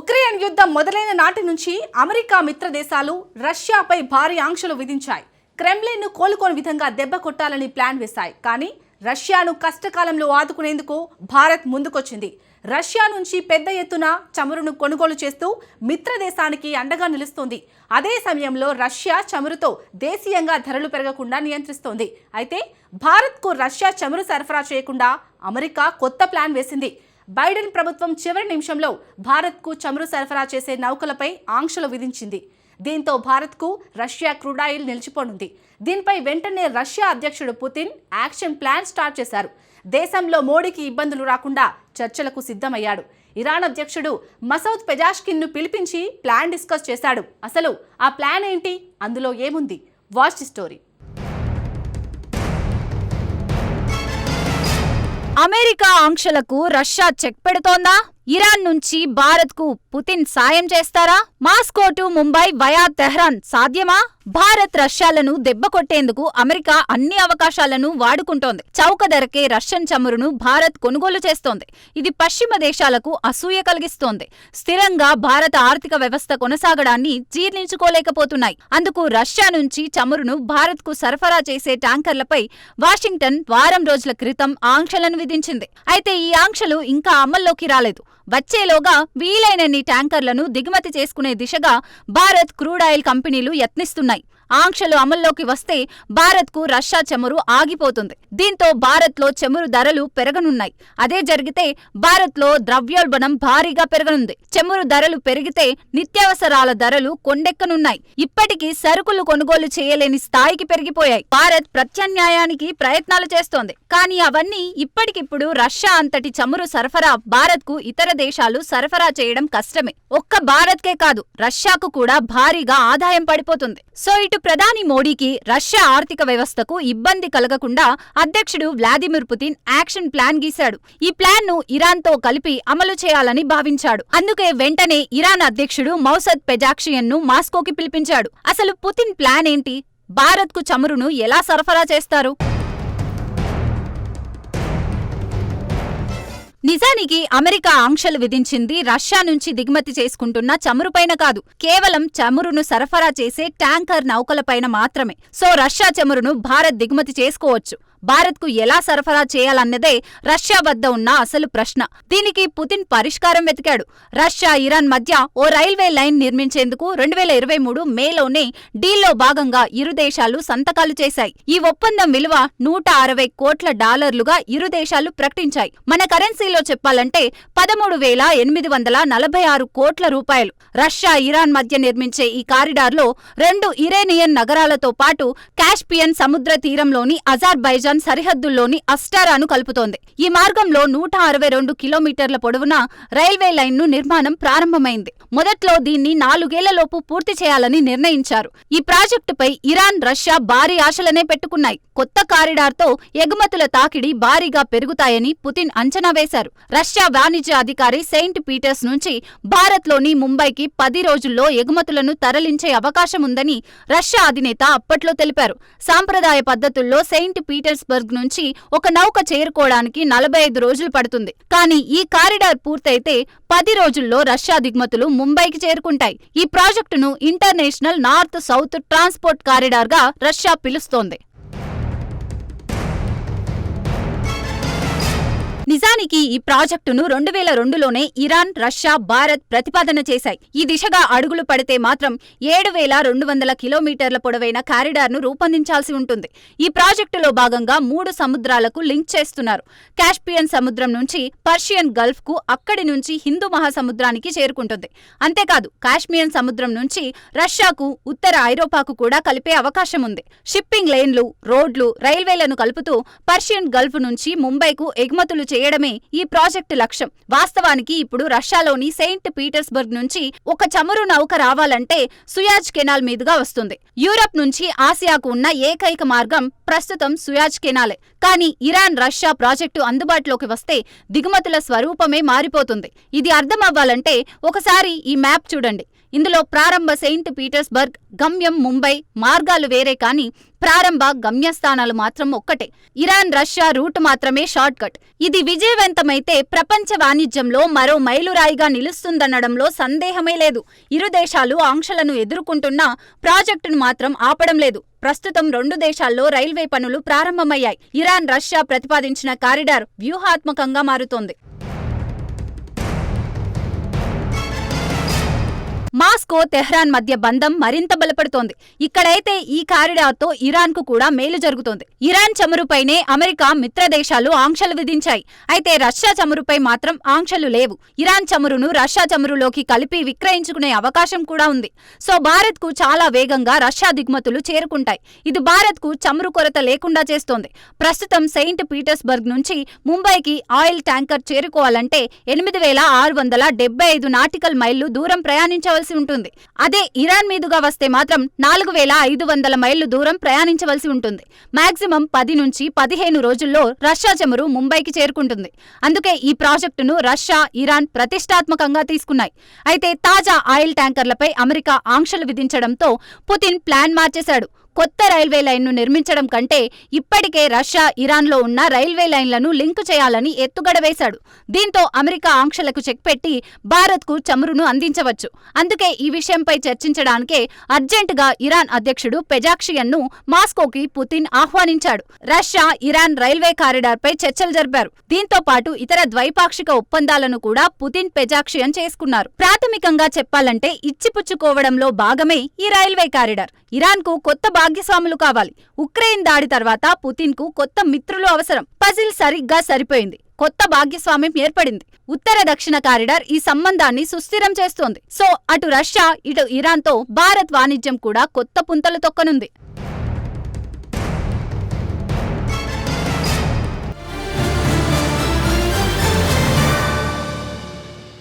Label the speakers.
Speaker 1: Ukraine యుద్ధం మొదలైన నాటి నుంచి అమెరికా మిత్ర దేశాలు రష్యాపై భారీ ఆంక్షలు విధించాయి. క్రెమ్లిన్ను కోలుకోని విధంగా దెబ్బ కొట్టాలని ప్లాన్ వేశాయి. కానీ రష్యాను కష్టకాలంలో ఆదుకునేందుకు భారత్ ముందుకొచ్చింది. రష్యా నుంచి పెద్ద ఎత్తున చమురును కొనుగోలు చేస్తూ మిత్ర దేశానికి అండగా నిలుస్తోంది. అదే సమయంలో రష్యా చమురుతో దేశీయంగా ధరలు పెరగకుండా నియంత్రిస్తోంది. అయితే భారత్కు రష్యా చమురు సరఫరా చేయకుండా అమెరికా కొత్త ప్లాన్ వేసింది. బైడెన్ ప్రభుత్వం చివరి నిమిషంలో భారత్కు చమురు సరఫరా చేసే నౌకలపై ఆంక్షలు విధించింది. దీంతో భారత్కు రష్యా క్రూడాయిల్ నిలిచిపోనుంది. దీనిపై వెంటనే రష్యా అధ్యక్షుడు పుతిన్ యాక్షన్ ప్లాన్ స్టార్ట్ చేశారు. దేశంలో మోడీకి ఇబ్బందులు రాకుండా చర్చలకు సిద్ధమయ్యాడు. ఇరాన్ అధ్యక్షుడు మసౌద్ పెజాష్కిన్ను పిలిపించి ప్లాన్ డిస్కస్ చేశాడు. అసలు ఆ ప్లాన్ ఏంటి? అందులో ఏముంది? Watch story.
Speaker 2: అమెరికా ఆంక్షలకు రష్యా చెక్ పెడుతోందా? ఇరాన్ నుంచి భారత్కు పుతిన్ సాయం చేస్తారా? Moscow to Mumbai via Tehran సాధ్యమా? భారత్ రష్యాలను దెబ్బకొట్టేందుకు అమెరికా అన్ని అవకాశాలను వాడుకుంటోంది. చౌక ధరకే రష్యన్ చమురును భారత్ కొనుగోలు చేస్తోంది. ఇది పశ్చిమ దేశాలకు అసూయ కలిగిస్తోంది. స్థిరంగా భారత ఆర్థిక వ్యవస్థ కొనసాగడాన్ని జీర్ణించుకోలేకపోతున్నాయి. అందుకు రష్యా నుంచి చమురును భారత్కు సరఫరా చేసే ట్యాంకర్లపై వాషింగ్టన్ వారం రోజుల క్రితం ఆంక్షలను విధించింది. అయితే ఈ ఆంక్షలు ఇంకా అమల్లోకి రాలేదు. వచ్చేలోగా వీలైనన్ని ట్యాంకర్లను దిగుమతి చేసుకునే దిశగా భారత్ క్రూడాయిల్ కంపెనీలు యత్నిస్తున్నాయి. ఆంక్షలు అమల్లోకి వస్తే భారత్కు రష్యా చమురు ఆగిపోతుంది. దీంతో భారత్లో చమురు ధరలు పెరగనున్నాయి. అదే జరిగితే భారత్లో ద్రవ్యోల్బణం భారీగా పెరగనుంది. చమురు ధరలు పెరిగితే నిత్యావసరాల ధరలు కొండెక్కనున్నాయి. ఇప్పటికీ సరుకులు కొనుగోలు చేయలేని స్థాయికి పెరిగిపోయాయి. భారత్ ప్రత్యామ్నాయానికి ప్రయత్నాలు చేస్తోంది. కానీ అవన్నీ ఇప్పటికిప్పుడు రష్యా అంతటి చమురు సరఫరా భారత్కు ఇతర దేశాలు సరఫరా చేయడం కష్టమే. ఒక్క భారత్కే కాదు రష్యాకు కూడా భారీగా ఆదాయం పడిపోతుంది. సో ఇటు ప్రధాని మోడీకి రష్యా ఆర్థిక వ్యవస్థకు ఇబ్బంది కలగకుండా అధ్యక్షుడు వ్లాదిమిర్ పుతిన్ యాక్షన్ ప్లాన్ గీశాడు. ఈ ప్లాన్ను ఇరాన్తో కలిపి అమలు చేయాలని భావించాడు. అందుకే వెంటనే ఇరాన్ అధ్యక్షుడు మౌసద్ పెజాక్షియన్ను మాస్కోకి పిలిపించాడు. అసలు పుతిన్ ప్లాన్ ఏంటి? భారత్కు చమురును ఎలా సరఫరా చేస్తారు? నిజానికి అమెరికా ఆంక్షలు విధించింది రష్యా నుంచి దిగుమతి చేసుకుంటున్న చమురుపైన కాదు కేవలం చమురును సరఫరా చేసే ట్యాంకర్ నౌకలపైన మాత్రమే. సో రష్యా చమురును భారత్ దిగుమతి చేసుకోవచ్చు. భారత్కు ఎలా సరఫరా చేయాలన్నదే రష్యా వద్ద ఉన్న అసలు ప్రశ్న. దీనికి పుతిన్ పరిష్కారం వెతికాడు. రష్యా ఇరాన్ మధ్య ఓ రైల్వే లైన్ నిర్మించేందుకు రెండు వేల ఇరవై మూడు మేలోనే డీల్లో భాగంగా ఇరు దేశాలు సంతకాలు చేశాయి. ఈ ఒప్పందం విలువ నూట అరవై కోట్ల డాలర్లుగా ఇరు దేశాలు ప్రకటించాయి. మన కరెన్సీలో చెప్పాలంటే పదమూడు వేల ఎనిమిది వందల నలభై ఆరు కోట్ల రూపాయలు. రష్యా ఇరాన్ మధ్య నిర్మించే ఈ కారిడార్లో రెండు ఇరేనియన్ నగరాలతో పాటు కాస్పియన్ సముద్ర తీరంలోని అజార్బైజాన్ సరిహద్దుల్లోని అస్టారాను కలుపుతోంది. ఈ మార్గంలో నూట అరవై రెండు కిలోమీటర్ల పొడవున రైల్వే లైన్ను నిర్మాణం ప్రారంభమైంది. మొదట్లో దీన్ని నాలుగేళ్ళలోపు పూర్తి చేయాలని నిర్ణయించారు. ఈ ప్రాజెక్టుపై ఇరాన్ రష్యా భారీ ఆశలనే పెట్టుకున్నాయి. కొత్త కారిడార్తో ఎగుమతుల తాకిడి భారీగా పెరుగుతాయని పుతిన్ అంచనా వేశారు. రష్యా వాణిజ్య అధికారి సెయింట్ పీటర్స్ నుంచి భారత్లోని ముంబైకి పది రోజుల్లో ఎగుమతులను తరలించే అవకాశం ఉందని రష్యా అధినేత అప్పట్లో తెలిపారు. సాంప్రదాయ పద్ధతుల్లో సెయింట్ జోహాన్స్బర్గ్ నుంచి ఒక నౌక చేరుకోవడానికి నలభై ఐదు రోజులు పడుతుంది. కానీ ఈ కారిడార్ పూర్తయితే పది రోజుల్లో రష్యా దిగుమతులు ముంబైకి చేరుకుంటాయి. ఈ ప్రాజెక్టును ఇంటర్నేషనల్ నార్త్ సౌత్ ట్రాన్స్పోర్ట్ కారిడార్గా రష్యా పిలుస్తోంది. నిజానికి ఈ ప్రాజెక్టును రెండు వేల రెండులోనే ఇరాన్ రష్యా భారత్ ప్రతిపాదన చేశాయి. ఈ దిశగా అడుగులు పడితే మాత్రం ఏడు వేల రెండు వందల కిలోమీటర్ల పొడవైన కారిడార్ను రూపొందించాల్సి ఉంటుంది. ఈ ప్రాజెక్టులో భాగంగా మూడు సముద్రాలకు లింక్ చేస్తున్నారు. కాస్పియన్ సముద్రం నుంచి పర్షియన్ గల్ఫ్కు అక్కడి నుంచి హిందూ మహాసముద్రానికి చేరుకుంటుంది. అంతేకాదు కాశ్మీయన్ సముద్రం నుంచి రష్యాకు ఉత్తర ఐరోపాకు కూడా కలిపే అవకాశం ఉంది. షిప్పింగ్ లేన్లు రోడ్లు రైల్వేలను కలుపుతూ పర్షియన్ గల్ఫ్ నుంచి ముంబైకు ఎగుమతులు చేయడమే ఈ ప్రాజెక్టు లక్ష్యం. వాస్తవానికి ఇప్పుడు రష్యాలోని సెయింట్ పీటర్స్బర్గ్ నుంచి ఒక చమురు నౌక రావాలంటే సుయాజ్ కెనాల్ మీదుగా వస్తుంది. యూరప్ నుంచి ఆసియాకు ఉన్న ఏకైక మార్గం ప్రస్తుతం సుయాజ్ కెనాలే. కానీ ఇరాన్ రష్యా ప్రాజెక్టు అందుబాటులోకి వస్తే దిగుమతుల స్వరూపమే మారిపోతుంది. ఇది అర్థమవ్వాలంటే ఒకసారి ఈ మ్యాప్ చూడండి. ఇందులో ప్రారంభ సెయింట్ పీటర్స్బర్గ్ గమ్యం ముంబై మార్గాలు వేరే కానీ ప్రారంభ గమ్యస్థానాలు మాత్రం ఒక్కటే. ఇరాన్ రష్యా రూట్ మాత్రమే షార్ట్ కట్ ఇది విజయవంతమైతే ప్రపంచ వాణిజ్యంలో మరో మైలురాయిగా నిలుస్తుందనడంలో సందేహమే లేదు. ఇరు దేశాలు ఆంక్షలను ఎదుర్కొంటున్నా ప్రాజెక్టును మాత్రం ఆపడం లేదు. ప్రస్తుతం రెండు దేశాల్లో రైల్వే పనులు ప్రారంభమయ్యాయి. ఇరాన్ రష్యా ప్రతిపాదించిన కారిడార్ వ్యూహాత్మకంగా మారుతోంది. మాస్కో తెహ్రాన్ మధ్య బంధం మరింత బలపడుతోంది. ఇక్కడైతే ఈ కారిడార్తో ఇరాన్కు కూడా మేలు జరుగుతోంది. ఇరాన్ చమురుపైనే అమెరికా మిత్ర దేశాలు ఆంక్షలు విధించాయి. అయితే రష్యా చమురుపై మాత్రం ఆంక్షలు లేవు. ఇరాన్ చమురును రష్యా చమురులోకి కలిపి విక్రయించుకునే అవకాశం కూడా ఉంది. సో భారత్కు చాలా వేగంగా రష్యా దిగుమతులు చేరుకుంటాయి. ఇది భారత్కు చమురు కొరత లేకుండా చేస్తోంది. ప్రస్తుతం సెయింట్ పీటర్స్బర్గ్ నుంచి ముంబైకి ఆయిల్ ట్యాంకర్ చేరుకోవాలంటే ఎనిమిది వేల ఆరు వందల ఐదు నాటికల్ మైళ్ళు దూరం ప్రయాణించవలసి ఉంటుంది. అదే ఇరాన్ మీదుగా వస్తే మాత్రం నాలుగు వేల ఐదు వందల మైళ్ళు దూరం ప్రయాణించవలసి ఉంటుంది. మాక్సిమం పది నుంచి పదిహేను రోజుల్లో రష్యా చమురు ముంబైకి చేరుకుంటుంది. అందుకే ఈ ప్రాజెక్టును రష్యా ఇరాన్ ప్రతిష్టాత్మకంగా తీసుకున్నాయి. అయితే తాజా ఆయిల్ ట్యాంకర్లపై అమెరికా ఆంక్షలు విధించడంతో పుతిన్ ప్లాన్ మార్చేశాడు. కొత్త రైల్వే లైన్ను నిర్మించడం కంటే ఇప్పటికే రష్యా ఇరాన్లో ఉన్న రైల్వే లైన్లను లింకు చేయాలని ఎత్తుగడ వేశాడు. దీంతో అమెరికా ఆంక్షలకు చెక్ పెట్టి భారత్కు చమురును అందించవచ్చు. అందుకే ఈ విషయంపై చర్చించడానికే అర్జెంటుగా ఇరాన్ అధ్యక్షుడు పెజాక్షియన్ను మాస్కోకి పుతిన్ ఆహ్వానించాడు. రష్యా ఇరాన్ రైల్వే కారిడార్పై చర్చలు జరిపారు. దీంతో పాటు ఇతర ద్వైపాక్షిక ఒప్పందాలను కూడా పుతిన్ పెజాక్షియన్ చేసుకున్నారు. ప్రాథమికంగా చెప్పాలంటే ఇచ్చిపుచ్చుకోవడంలో భాగమే ఈ రైల్వే కారిడార్. ఇరాన్కు కొత్త భాగ్యస్వాములు కావాలి. ఉక్రెయిన్ దాడి తర్వాత పుతిన్కు కొత్త మిత్రులు అవసరం. పజిల్ సరిగ్గా సరిపోయింది. కొత్త భాగ్యస్వామ్యం ఏర్పడింది. ఉత్తర దక్షిణ కారిడార్ ఈ సంబంధాన్ని సుస్థిరం చేస్తోంది. సో అటు రష్యా ఇటు ఇరాన్తో భారత్ వాణిజ్యం కూడా కొత్త పుంతలు తొక్కనుంది.